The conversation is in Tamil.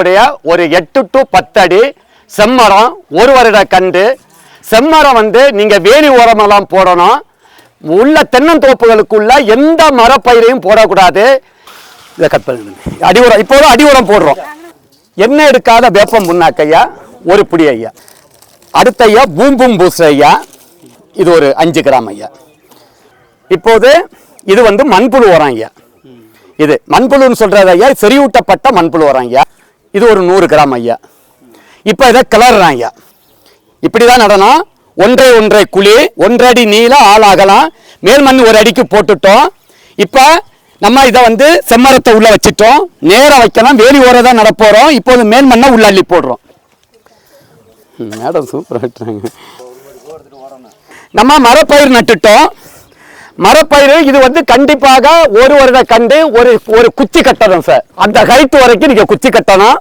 உடைய ஒரு எட்டு டு பத்து அடி. செம்மரம் ஒரு வருட கண்டு. செம்மரம் வந்து நீங்க வேலி ஓரமெல்லாம் போடணும். உள்ள தென்னந்தோப்புகளுக்குள்ள எந்த மரப்பயிரையும் போடக்கூடாது. இதை கட் பண்ணுங்க அடி உரம் இப்போது அடி உரம் போடுறோம். எண்ணெய் எடுக்காத வேப்பம் புண்ணாக்கய்யா ஒரு புடி ஐயா. அடுத்த ஐயா பூம்பும் பூசு ஐயா. இது ஒரு அஞ்சு கிராம் ஐயா. இப்போது இது வந்து மண்புழு உரம் ஐயா. இது மண்புழுன்னு சொல்றது ஐயா செறிவூட்டப்பட்ட மண்புழு உரம் ஐயா. இது ஒரு நூறு கிராம் ஐயா. இப்போ இதை கிளறுறான் ஐயா. இப்படிதான் நடனம் ஒன்றை ஒன்றை குழி ஒன்றடி நீளம் ஆள் அகலம் மேல் மண் ஒரு அடிக்கு போட்டுட்டோம். இப்போ நம்ம இதை வந்து செம்மரத்தை உள்ள வச்சுட்டோம். நேராக வைக்கலாம் வேலி ஓர தான் இப்போ இப்போது மேல் மண்ணை உள்ள அள்ளி போடுறோம். மேடம் சூப்பராக விட்டுறாங்க நம்ம மரப்பயிர் நட்டுட்டோம். மரப்பயிர் இது வந்து கண்டிப்பாக ஒரு வருட கண்டு ஒரு ஒரு குச்சி கட்டணும் சார் அந்த ஹைட் வரைக்கும் நீங்கள் குச்சி கட்டணும்.